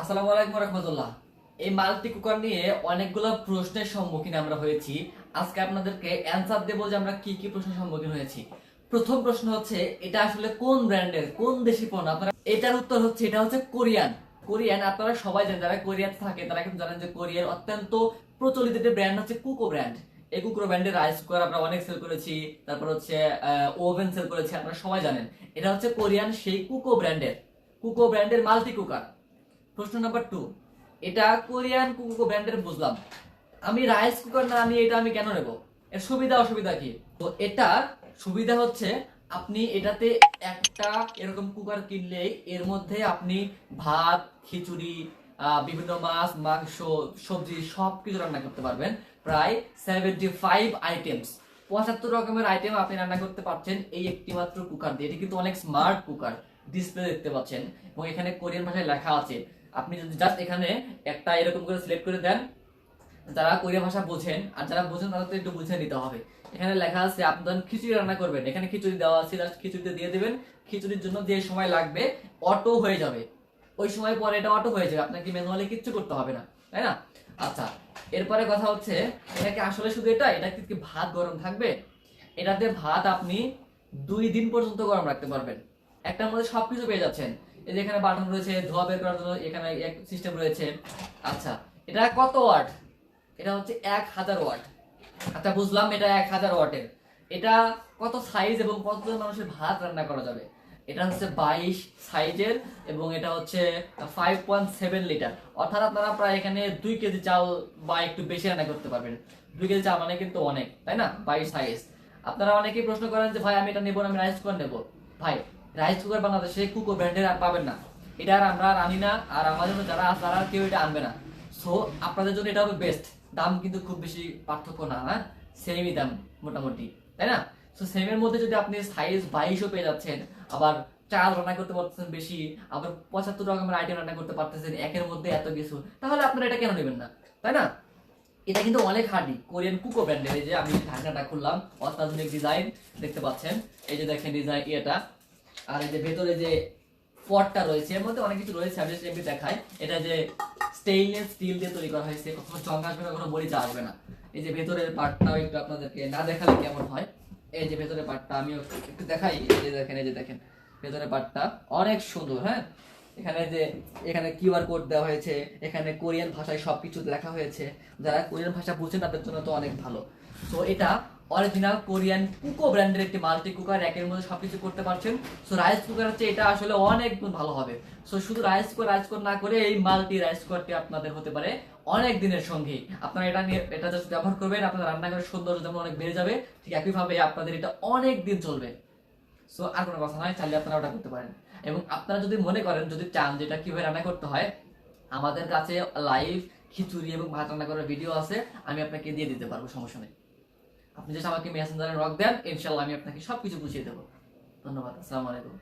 আসসালামু আলাইকুম রহমতুল্লাহ। এই মাল্টি কুকার নিয়ে অনেকগুলো প্রশ্নের সম্মুখীন আমরা হয়েছি। আজকে আপনাদেরকে অ্যান্সার দেবো যে আমরা কি কি প্রশ্নের সম্মুখীন হয়েছি। প্রথম প্রশ্ন হচ্ছে, এটা আসলে কোন ব্র্যান্ডের, কোন দেশি পণ্য? আপনারা এটার উত্তর হচ্ছে, এটা হচ্ছে কোরিয়ান। কোরিয়ান, আপনারা সবাই জানেন, যারা কোরিয়ান থাকে, তারা কিন্তু জানেন যে কোরিয়ার অত্যন্ত প্রচলিত একটা ব্র্যান্ড হচ্ছে কুকো ব্র্যান্ড। এই কুকো ব্র্যান্ডের রাইস কুকার আমরা অনেক সেল করেছি। তারপর হচ্ছে ওভেন সেল করেছি, আপনারা সবাই জানেন। এটা হচ্ছে কোরিয়ান সেই কুকো ব্র্যান্ডের। কুকো ব্র্যান্ডের মাল্টি কুকার। প্রশ্ন নাম্বার টু এটা কোরিয়ান কুকো ব্র্যান্ডের বুঝলাম। আমি রাইস কুকার না নিয়ে এটা আমি কেন নেব? এর সুবিধা, অসুবিধা কি? তো এটার সুবিধা হচ্ছে, আপনি এটাতে একটা এরকম কুকার কিনলে এর মধ্যে আপনি ভাত, খিচুড়ি বিভিন্ন মাছ, মাংস, সবজি সব কিছু রান্না করতে পারবেন। প্রায় সেভেন্টি ফাইভ আইটেমস পঁচাত্তর রকমের আইটেম আপনি রান্না করতে পারছেন এই একটি মাত্র কুকার দিয়ে। এটি কিন্তু অনেক স্মার্ট কুকার ডিসপ্লে দেখতে পাচ্ছেন। এবং এখানে কোরিয়ান ভাষায় লেখা আছে আপনি যদি জাস্ট এখানে একটা এরকম করে সিলেক্ট করে দেন, যারা কোরিয়া ভাষা বোঝেন, আর যারা বোঝেন তাদের তো একটু বুঝে নিতে হবে। এখানে লেখা আছে, আপনি যখন খিচুড়ি রান্না করবেন। এখানে খিচুড়ি দেওয়া আছে জাস্ট খিচুড়িতে দিয়ে দেবেন। খিচুড়ির জন্য যে সময় লাগবে, অটো হয়ে যাবে। ওই সময় পরে এটা অটো হয়ে যাবে, আপনাকে ম্যানুয়ালি কিচ্ছু করতে হবে না, তাই না? আচ্ছা এরপরে কথা হচ্ছে, এটা কি আসলে শুধু এটা? এটা কি ভাত গরম থাকবে? এটাতে ভাত আপনি দুই দিন পর্যন্ত গরম রাখতে পারবেন। একটার মধ্যে সবকিছু পেয়ে যাচ্ছেন। এই যে এখানে বাটন রয়েছে, ধোয়া বের করার জন্য এখানে এক সিস্টেম রয়েছে। আচ্ছা এটা কত ওয়াট? এটা হচ্ছে এক হাজার ওয়াট। আচ্ছা বুঝলাম এটা এক হাজার ওয়াটের। এটা কত সাইজ এবং কতজন মানুষের ভাত রান্না করা যাবে? এটা হচ্ছে বাইশ সাইজের এবং এটা হচ্ছে ফাইভ পয়েন্ট সেভেন লিটার অর্থাৎ আপনারা প্রায় এখানে দুই কেজি চাল বা একটু বেশি রান্না করতে পারবেন। দুই কেজি চাল মানে কিন্তু অনেক, তাই না? বাইশ সাইজ আপনারা অনেকেই প্রশ্ন করেন যে, ভাই, আমি এটা নেব না, আমি রাইস কুকার নেব। ভাই রাইস কুকার বাংলাদেশে কুকো ব্র্যান্ডের আর পাবেন না। এটা আর আমরা আনি না, আর আমাদের জন্য যারা আছে তারা কেউ এটা আনবে না। সো আপনাদের জন্য এটা হবে বেস্ট দাম কিন্তু খুব বেশি পার্থক্য না হ্যাঁ? সেমই দাম মোটামুটি, তাই না? সো সেমের মধ্যে যদি আপনি সাইজ বাইশও পেয়ে যাচ্ছেন, আবার চাল রান্না করতে পারতেছেন বেশি, আবার পঁচাত্তর রকমের আইটেম রান্না করতে পারতেছেন, একের মধ্যে এত কিছু, তাহলে আপনারা এটা কেন নেবেন না, তাই না? এটা কিন্তু অনেক হার্ডি কোরিয়ান কুকো ব্র্যান্ডের এই যে আমি ঢাকনাটা খুললাম, অত্যাধুনিক ডিজাইন দেখতে পাচ্ছেন। এই যে দেখেন ডিজাইন এটা আর এই যে ভেতরে যে পটটা রয়েছে, এর মধ্যে অনেক কিছু রয়েছে, আমি এমনি দেখাই। এটা যে স্টেইনলেস স্টিল দিয়ে তৈরি করা হয়েছে, কখনো জং আসবে না, কখনো বলিতে আসবে না। এই যে ভেতরের পার্টটাও একটু আপনাদেরকে না দেখালে কেমন হয়। এই যে ভেতরের পার্টটা আমিও একটু দেখাই। এই যে দেখেন, এই যে দেখেন, ভেতরের পার্টটা অনেক সুন্দর হ্যাঁ? এখানে যে, এখানে কিউআর কোড দেওয়া হয়েছে, এখানে কোরিয়ান ভাষায় সবকিছু লেখা হয়েছে। যারা কোরিয়ান ভাষা বুঝেন, তাদের জন্য তো অনেক ভালো। তো এটা অরিজিনাল কোরিয়ান কুকো ব্র্যান্ডের একটি মাল্টি কুকার একের মধ্যে সবকিছু করতে পারছেন। সো রাইস কুকার হচ্ছে, এটা আসলে অনেক ভালো হবে। সো শুধু রাইস কুকার রাইস কুকার না করে এই মাল্টি রাইস কুকারটি আপনাদের হতে পারে অনেক দিনের সঙ্গী। আপনারা এটা নিয়ে, এটা জাস্ট ব্যবহার করবেন আপনার রান্নাঘরের সৌন্দর্য যেমন অনেক বেড়ে যাবে, ঠিক একইভাবে আপনাদের এটা অনেক দিন চলবে। সো আর কোনো কথা নয়, চাইলে আপনারা ওটা করতে পারেন। এবং আপনারা যদি মনে করেন, যদি চান যেটা কীভাবে রান্না করতে হয়, আমাদের কাছে লাইভ খিচুড়ি এবং ভাত রান্না করার ভিডিও আছে, আমি আপনাকে দিয়ে দিতে পারব, সমস্যা নেই। আপনি যদি আমাকে মেসেঞ্জারে রক দেন, ইনশাল্লাহ আমি আপনাকে সবকিছু বুঝিয়ে দেবো। ধন্যবাদ, আসসালামু আলাইকুম।